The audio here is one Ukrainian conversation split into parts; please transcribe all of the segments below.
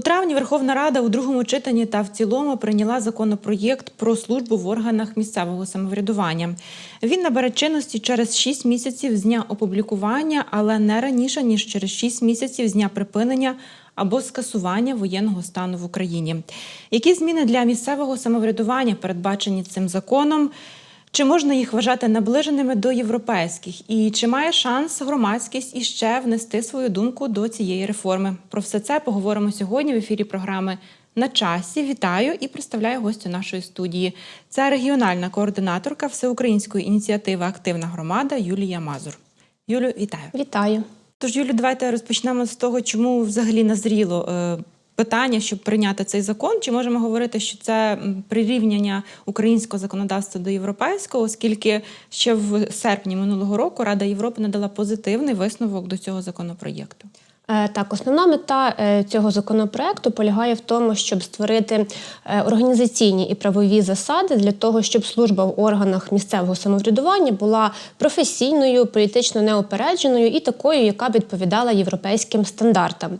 У травні Верховна Рада у другому читанні та в цілому прийняла законопроєкт про службу в органах місцевого самоврядування. Він набере чинності через 6 місяців з дня опублікування, але не раніше ніж через 6 місяців з дня припинення або скасування воєнного стану в Україні. Які зміни для місцевого самоврядування передбачені цим законом? Чи можна їх вважати наближеними до європейських? І чи має шанс громадськість іще внести свою думку до цієї реформи? Про все це поговоримо сьогодні в ефірі програми на часі. Вітаю і представляю гостю нашої студії. Це регіональна координаторка Всеукраїнської ініціативи Активна громада Юлія Мазур. Юлю, вітаю. Вітаю. Тож, Юлю, давайте розпочнемо з того, чому взагалі назріло е, питання, щоб прийняти цей закон. Чи можемо говорити, що це прирівняння українського законодавства до європейського, оскільки ще в серпні минулого року Рада Європи надала позитивний висновок до цього законопроєкту? Е, Так, основна мета е, цього законопроекту полягає в тому, щоб створити е, організаційні і правові засади для того, щоб служба в органах місцевого самоврядування була професійною, політично неопередженою і такою, яка б відповідала європейським стандартам.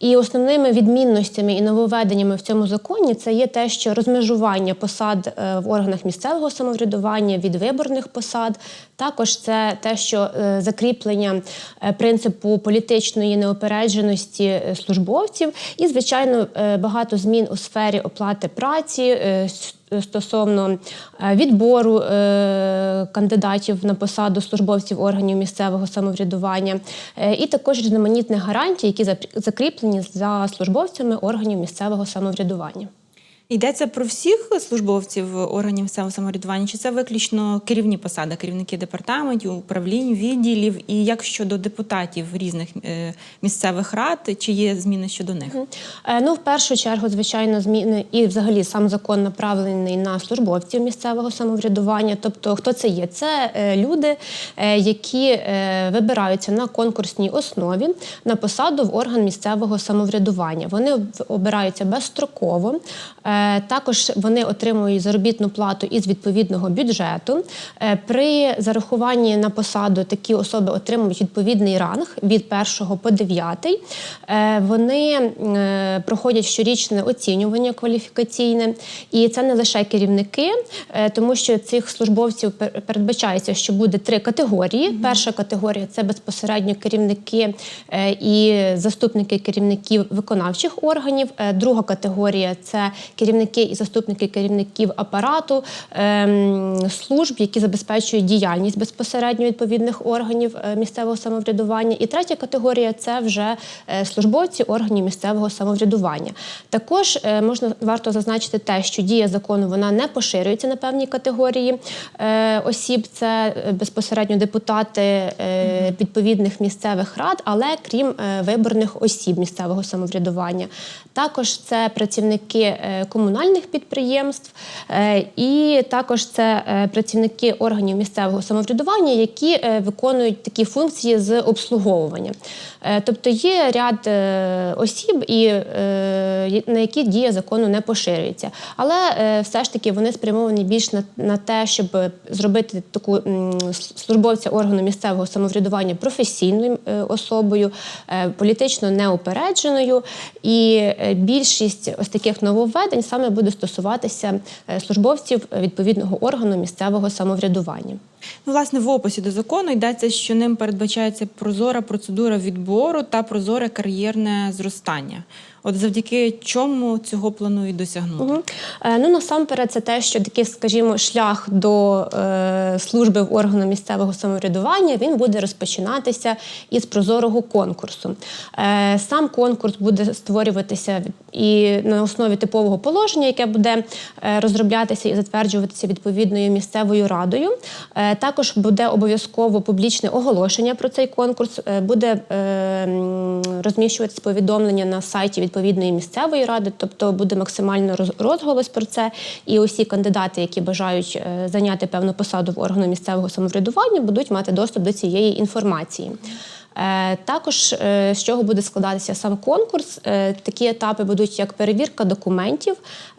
І основними відмінностями і нововведеннями в цьому законі це є те, що розмежування посад в органах місцевого самоврядування від виборних посад. Також це те, що закріплення принципу політичної неопередженості е, службовців, і, звичайно, е, багато змін у сфері оплати праці. е, Стосовно відбору кандидатів на посаду службовців органів місцевого самоврядування, і також різноманітних гарантій, які закріплені за службовцями органів місцевого самоврядування. Йдеться про всіх службовців органів місцевого самоврядування, чи це виключно керівні посади, керівники департаментів, управлінь, відділів, і як щодо депутатів різних е, місцевих рад, чи є зміни щодо них? Е, Ну, в першу чергу, звичайно, зміни і взагалі сам закон направлений на службовців місцевого самоврядування. Тобто, хто це є? Це е, люди, які вибираються на конкурсній основі на посаду в орган місцевого самоврядування. Вони об- обираються безстроково. Е, Також вони отримують заробітну плату із відповідного бюджету. Е, При зарахуванні на посаду такі особи отримують відповідний ранг від 1 по 9. Е, Вони проходять щорічне оцінювання кваліфікаційне, і це не лише керівники, тому що цих службовців передбачається, що буде три категорії. Перша категорія це безпосередньо керівники і заступники керівників виконавчих органів. Друга категорія це керівники і заступники керівників апарату ем, служб, які забезпечують діяльність безпосередньо відповідних органів е, місцевого самоврядування. І третя категорія це вже е, службовці органів місцевого самоврядування. Також е, можна варто зазначити те, що дія закону вона не поширюється на певні категорії осіб. Це безпосередньо депутати відповідних місцевих рад, але крім виборних осіб місцевого самоврядування. Також це працівники комунальних підприємств, е, і також це е, працівники органів місцевого самоврядування, які е, виконують такі функції з обслуговування. Тобто є ряд осіб, і, на які дія закону не поширюється. Але все ж таки вони спрямовані більш на, на те, щоб зробити таку службовця органу місцевого самоврядування професійною особою, політично неупередженою. І більшість ось таких нововведень саме буде стосуватися е, службовців відповідного органу місцевого самоврядування. Ну, власне, в описі до закону йдеться, що ним передбачається прозора процедура відбору та прозоре кар'єрне зростання. От завдяки чому цього планують досягнути? Е, Ну насамперед, це те, що такий, скажімо, шлях до е, служби в органу місцевого самоврядування він буде розпочинатися із прозорого конкурсу. Е, сам конкурс буде створюватися і на основі типового положення, яке буде е, розроблятися і затверджуватися відповідною місцевою радою. Е, також буде обов'язково публічне оголошення про цей конкурс. Е, буде розміщуватись розміщуватися повідомлення на сайті відповідної місцевої ради, тобто буде максимально роз- розголос про це. І усі кандидати, які бажають е, зайняти певну посаду в органу місцевого самоврядування, будуть мати доступ до цієї інформації. Е, Також е, з чого буде складатися сам конкурс. Е, Такі етапи будуть як перевірка документів.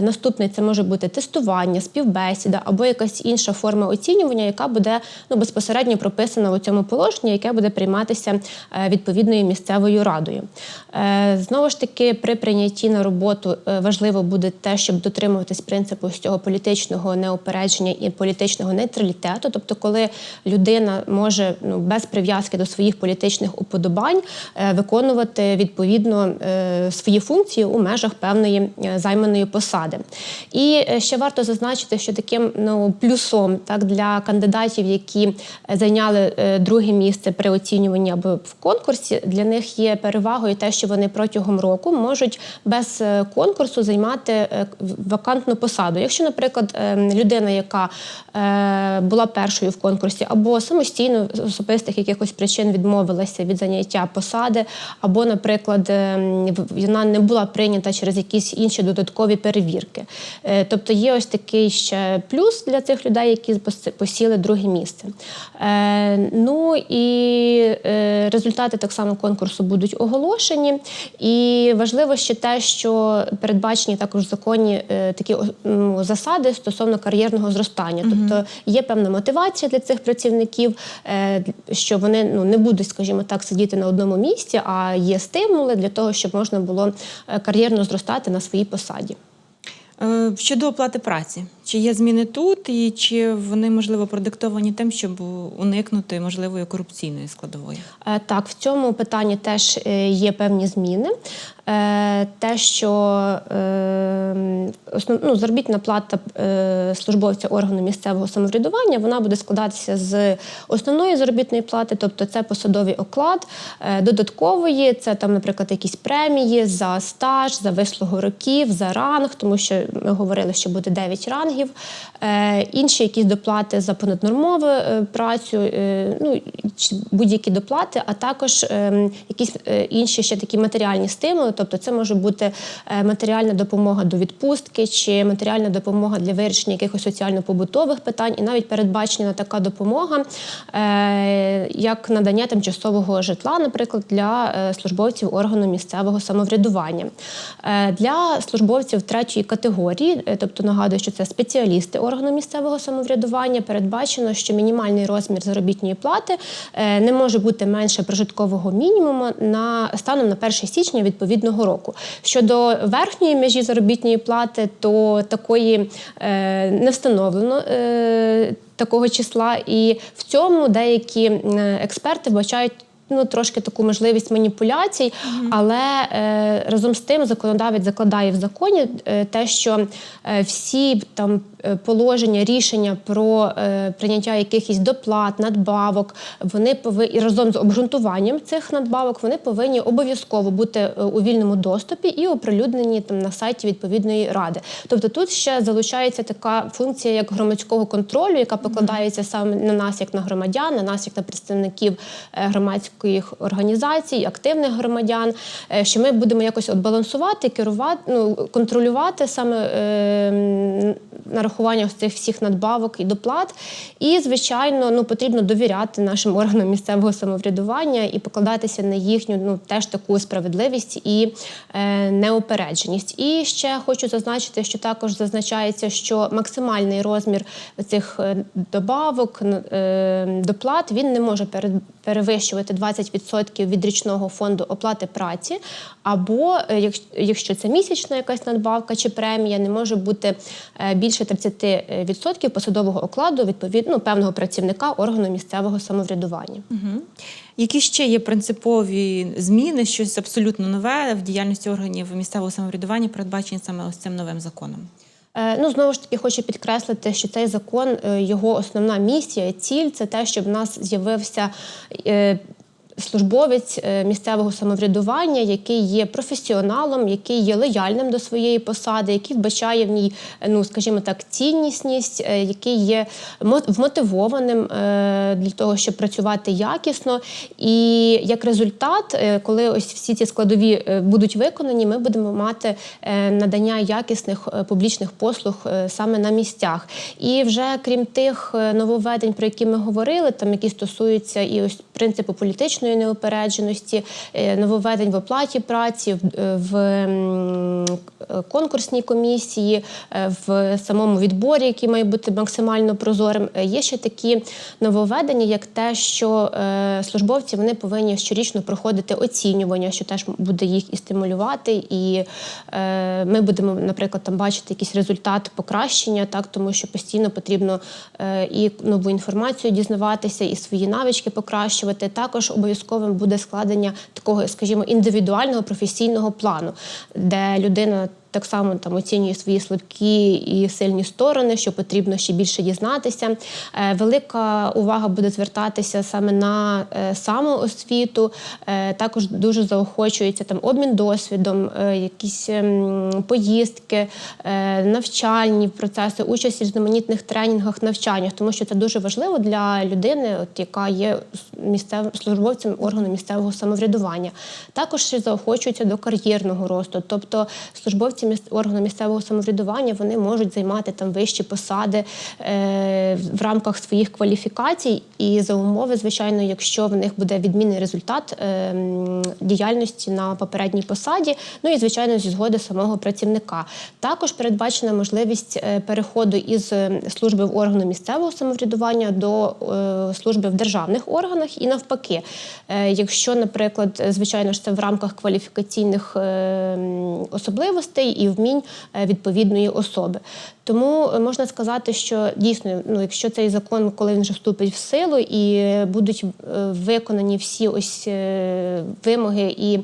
Наступний це може бути тестування, співбесіда або якась інша форма оцінювання, яка буде ну, безпосередньо прописана у цьому положенні, яке буде прийматися відповідною місцевою радою. Знову ж таки, при прийнятті на роботу важливо буде те, щоб дотримуватись принципу з цього політичного неупередження і політичного нейтралітету, тобто, коли людина може ну, без прив'язки до своїх політичних уподобань е, виконувати відповідно е, свої функції у межах певної е, займаної посади. І ще варто зазначити, що таким ну, плюсом так, для кандидатів, які зайняли друге місце при оцінюванні або в конкурсі, для них є перевагою те, що вони протягом року можуть без конкурсу займати вакантну посаду. Якщо, наприклад, людина, яка була першою в конкурсі, або самостійно з особистих якихось причин відмовилася від заняття посади, або, наприклад, е, вона не була прийнята через якісь інші додаткові перевірки. Е, Тобто є ось такий ще плюс для цих людей, які посіли друге місце. Е, Ну і результати так само конкурсу будуть оголошені. І важливо ще те, що передбачені також в законі такі засади стосовно кар'єрного зростання. Тобто є певна мотивація для цих працівників, що вони ну, не будуть, скажімо так, сидіти на одному місці, а є стимули для того, щоб можна було е, кар'єрно зростати на своїй посаді. Е, Щодо оплати праці, чи є зміни тут, і чи вони можливо продиктовані тим, щоб уникнути можливої корупційної складової? Е, Так, в цьому питанні теж є певні зміни. Е, Те, що е, основ, ну, заробітна плата е, службовця органу місцевого самоврядування вона буде складатися з основної заробітної плати, тобто це посадовий оклад, додаткової, це там, наприклад, якісь премії за стаж, за вислугу років, за ранг, тому що ми говорили, що буде 9 рангів, інші якісь доплати за понаднормову працю, ну, будь-які доплати, а також е, якісь інші ще такі матеріальні стимули. Тобто, це може бути е, матеріальна допомога до відпустки чи матеріальна допомога для вирішення якихось соціально-побутових питань, і навіть передбачена така допомога, е, як надання тимчасового житла, наприклад, для е, службовців органу місцевого самоврядування. Для службовців третьої категорії, тобто нагадую, що це спеціалісти органу місцевого самоврядування, передбачено, що мінімальний розмір заробітної плати не може бути менше прожиткового мінімуму на станом на 1 січня відповідного року. Щодо верхньої межі заробітної плати, то такої е, не встановлено. Е, Такого числа, і в цьому деякі е, експерти вбачають ну трошки таку можливість маніпуляцій, але е, разом з тим законодавець закладає в законі е, те, що е, всі там е, положення, рішення про е, прийняття якихось доплат, надбавок, вони повинні разом з обґрунтуванням цих надбавок вони повинні обов'язково бути у вільному доступі і оприлюднені там на сайті відповідної ради. Тобто тут ще залучається така функція як громадського контролю, яка покладається саме на нас, як на громадян, на нас, як на представників е, громадських організацій, активних громадян, е, що ми будемо якось от балансувати, керувати, ну контролювати саме е, нарахування цих всіх надбавок і доплат. І, звичайно, ну потрібно довіряти нашим органам місцевого самоврядування і покладатися на їхню ну теж таку справедливість і е, неупередженість. І ще хочу зазначити, що також зазначається, що максимальний розмір цих е, добавок е, доплат він не може перевищувати 20% від річного фонду оплати праці, або е, якщо- це місячна якась надбавка чи премія, не може бути е, більше 30% посадового окладу відповідно ну, певного працівника органу місцевого самоврядування. Угу. Які ще є принципові зміни, щось абсолютно нове в діяльності органів місцевого самоврядування, передбачені саме ось цим новим законом? Е, Ну, знову ж таки, хочу підкреслити, що цей закон, е, його основна місія, ціль це те, щоб в нас з'явився. Службовець е, місцевого самоврядування, який є професіоналом, який є лояльним до своєї посади, який вбачає в ній, е, ну скажімо так, ціннісність, е, який є мо- вмотивованим для того, щоб працювати якісно. І як результат, коли ось всі ці складові будуть виконані, ми будемо мати надання якісних публічних послуг саме на місцях. І вже крім тих нововведень, про які ми говорили, там які стосуються і ось принципу політичної неупередженості, е, нововведень в оплаті праці, в, е, конкурсній комісії, е, в самому відборі, який має бути максимально прозорим. Є ще такі нововведення, як те, що службовці вони повинні щорічно проходити оцінювання, що теж буде їх і стимулювати. І ми будемо, наприклад, там бачити якийсь результат покращення, так тому що постійно потрібно і нову інформацію дізнаватися, і свої навички покращувати. Також обов'язковим буде складення такого, скажімо, індивідуального професійного плану, де людина. Так само там оцінює свої слабкі і сильні сторони, що потрібно ще більше дізнатися. Е, Велика увага буде звертатися саме на е, самоосвіту. Е, Також дуже заохочується там обмін досвідом, якісь ем, поїздки, навчальні процеси, участь в різноманітних тренінгах, навчаннях, тому що це дуже важливо для людини, от яка є місцевим службовцем органу місцевого самоврядування. Також заохочується до кар'єрного росту, тобто службовці міс- органу місцевого самоврядування вони можуть займати там вищі посади е, в рамках своїх кваліфікацій, і за умови, звичайно, якщо в них буде відмінний результат е, діяльності на попередній посаді, ну і звичайно зі згоди самого працівника. Також передбачена можливість е, переходу із е, служби в органу місцевого самоврядування до служби в державних органах і навпаки. Якщо, наприклад, звичайно ж це в рамках кваліфікаційних е, м, і вмінь е, відповідної особи. Тому е, можна сказати, що дійсно, ну якщо цей закон, коли він вже вступить в силу, і будуть е, виконані всі ось е, вимоги і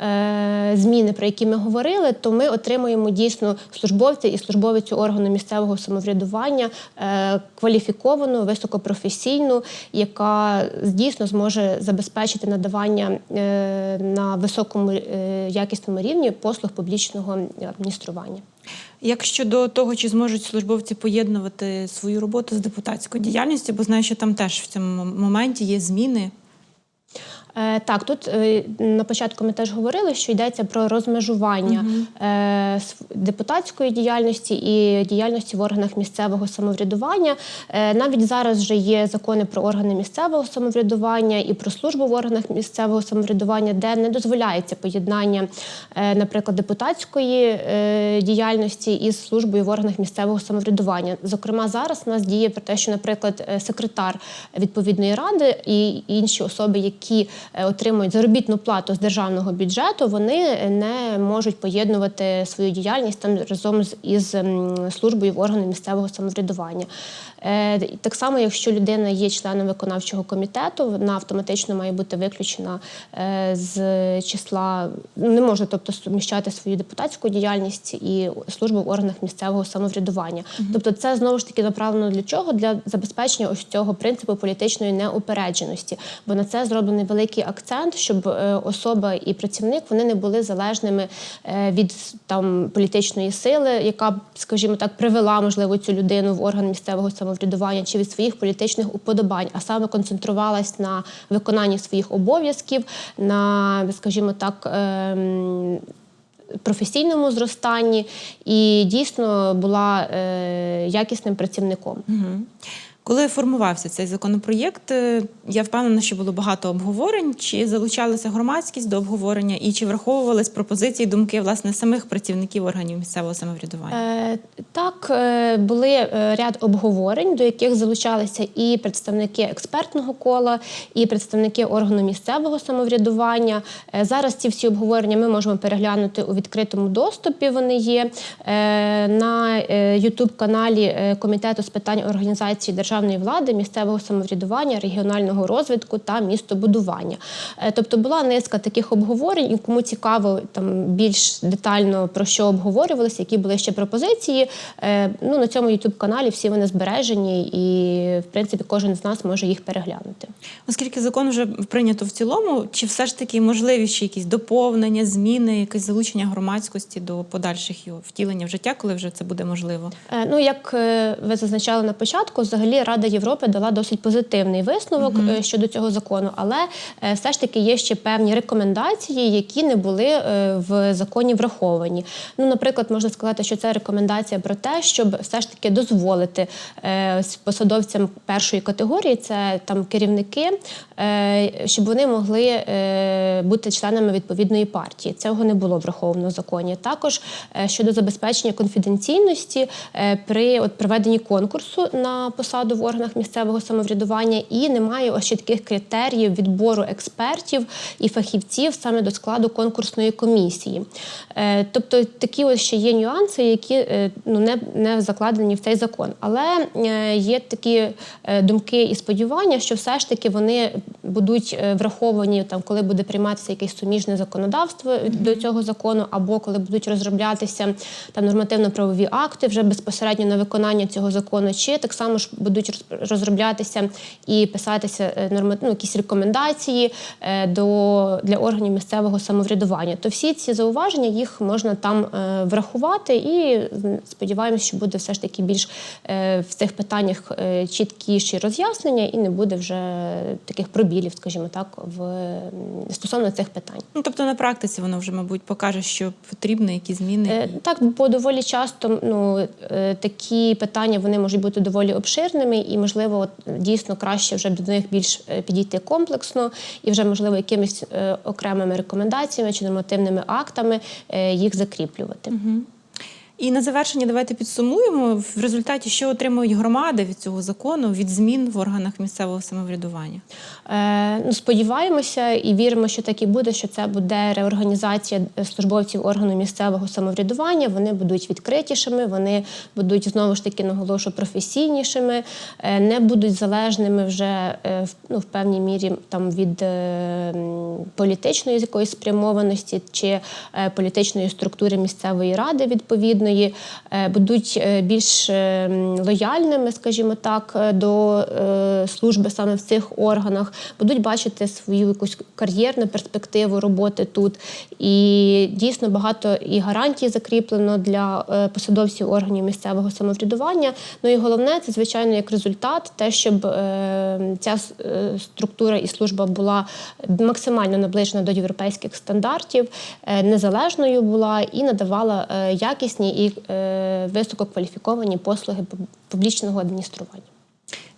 е, зміни, про які ми говорили, то ми отримуємо дійсно службовця і службовицю органу місцевого самоврядування е, кваліфіковану, високопрофесійну, яка дійсно зможе забезпечити надавання е, на високому е, якісному рівні послуг публічного адміністрування. Як щодо того, чи зможуть службовці поєднувати свою роботу з депутатською діяльністю, бо знаю, що там теж в цьому моменті є зміни. Е, Так, тут е, на початку ми теж говорили, що йдеться про розмежування е, депутатської діяльності і діяльності в органах місцевого самоврядування. Е, Навіть зараз вже є закони про органи місцевого самоврядування і про службу в органах місцевого самоврядування, де не дозволяється поєднання, е, наприклад, депутатської е, діяльності із службою в органах місцевого самоврядування. Зокрема, зараз у нас діє про те, що, наприклад, секретар відповідної ради і інші особи, які отримують заробітну плату з державного бюджету, вони не можуть поєднувати свою діяльність там разом з із службою в органи місцевого самоврядування. Е, Так само, якщо людина є членом виконавчого комітету, вона автоматично має бути виключена е, з числа, не може тобто суміщати свою депутатську діяльність і службу в органах місцевого самоврядування. Тобто, це знову ж таки направлено для чого? Для забезпечення ось цього принципу політичної неупередженості. Бо на це зроблений великий акцент, щоб е, особа і працівник вони не були залежними від там політичної сили, яка, скажімо так, привела можливо цю людину в орган місцевого самоврядування чи від своїх політичних уподобань, а саме концентрувалась на виконанні своїх обов'язків, на, скажімо так. ем, Професійному зростанні і дійсно була е, якісним працівником. Коли формувався цей законопроєкт, е, я впевнена, що було багато обговорень. Чи залучалася громадськість до обговорення, і чи враховувались пропозиції, думки власне самих працівників органів місцевого самоврядування? Е, так, е, були ряд обговорень, до яких залучалися і представники експертного кола, і представники органу місцевого самоврядування. Зараз ці всі обговорення ми можемо переглянути у відкритому доступі. Вони є на youtube каналі Комітету з питань організації державної влади, місцевого самоврядування, регіонального розвитку та містобудування. Е, Тобто була низка таких обговорень, і кому цікаво там більш детально про що обговорювалися, які були ще пропозиції. е, Ну на цьому youtube каналі всі вони збережені, і в принципі кожен з нас може їх переглянути. Оскільки закон вже прийнято в цілому, чи все ж таки можливі ще якісь доповнення, зміни, якесь залучення громадськості до подальших його втілення в життя, коли вже це буде можливо? Е, Ну, як ви зазначали на початку, взагалі Рада Європи дала досить позитивний висновок е, щодо цього закону, але е, все ж таки є ще певні рекомендації, які не були е, в законі враховані. Ну, наприклад, можна сказати, що це рекомендація про те, щоб все ж таки дозволити посадовцям першої категорії, це там керівники, щоб вони могли бути членами відповідної партії. Цього не було враховано в законі. Також щодо забезпечення конфіденційності при от, проведенні конкурсу на посаду в органах місцевого самоврядування, і немає ось ще таких критеріїв відбору експертів і фахівців саме до складу конкурсної комісії. Е, Тобто такі ось ще є нюанси, які е, ну, не, не закладені в цей закон. Але е, є такі думки і сподівання, що все ж таки вони будуть враховані там, коли буде прийматися якесь суміжне законодавство до цього закону, або коли будуть розроблятися там нормативно-правові акти вже безпосередньо на виконання цього закону, чи так само ж будуть роз- розроблятися і писатися е, норма- ну, якісь рекомендації е, до для органів місцевого самоврядування. То всі ці зауваження їх можна там е, врахувати, і сподіваємось, що буде все ж таки більш в цих питаннях чіткіші роз'яснення, і не буде вже таких пробілів, скажімо так, в стосовно цих питань. Ну тобто на практиці воно вже, мабуть, покаже, що потрібно, які зміни. Так, бо доволі часто ну, такі питання вони можуть бути доволі обширними, і, можливо, от, дійсно краще вже до них більш е, підійти комплексно і вже, можливо, якимись е, окремими рекомендаціями чи нормативними актами е, їх закріплювати. І на завершення давайте підсумуємо в результаті, що отримують громади від цього закону, від змін в органах місцевого самоврядування. Е, ну, сподіваємося і віримо, що так і буде, що це буде реорганізація службовців органу місцевого самоврядування. Вони будуть відкритішими, вони будуть знову ж таки наголошу професійнішими, е, не будуть залежними вже е, в, ну, в певній мірі там від е, політичної якоїсь спрямованості чи е, політичної структури місцевої ради відповідної, е, будуть е, більш е, лояльними, скажімо так, до служби саме в цих органах, будуть бачити свою якусь кар'єрну перспективу роботи тут. І дійсно багато і гарантій закріплено для посадовців органів місцевого самоврядування. Ну і головне, це звичайно як результат, те, щоб ця структура і служба була максимально наближена до європейських стандартів, незалежною була і надавала якісні і е, висококваліфіковані послуги публічного адміністрування.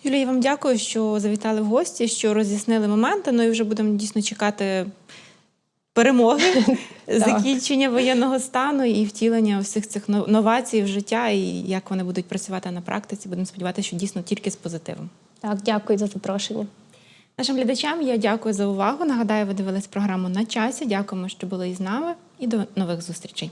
Юлія, я вам дякую, що завітали в гості, що роз'яснили моменти. Ну і вже будемо дійсно чекати перемоги, закінчення воєнного стану і втілення всіх цих новацій в життя, і як вони будуть працювати на практиці. Будемо сподіватися, що дійсно тільки з позитивом. Так, дякую за запрошення. Нашим глядачам я дякую за увагу. Нагадаю, ви дивились програму на часі. Дякуємо, що були із нами, і до нових зустрічей.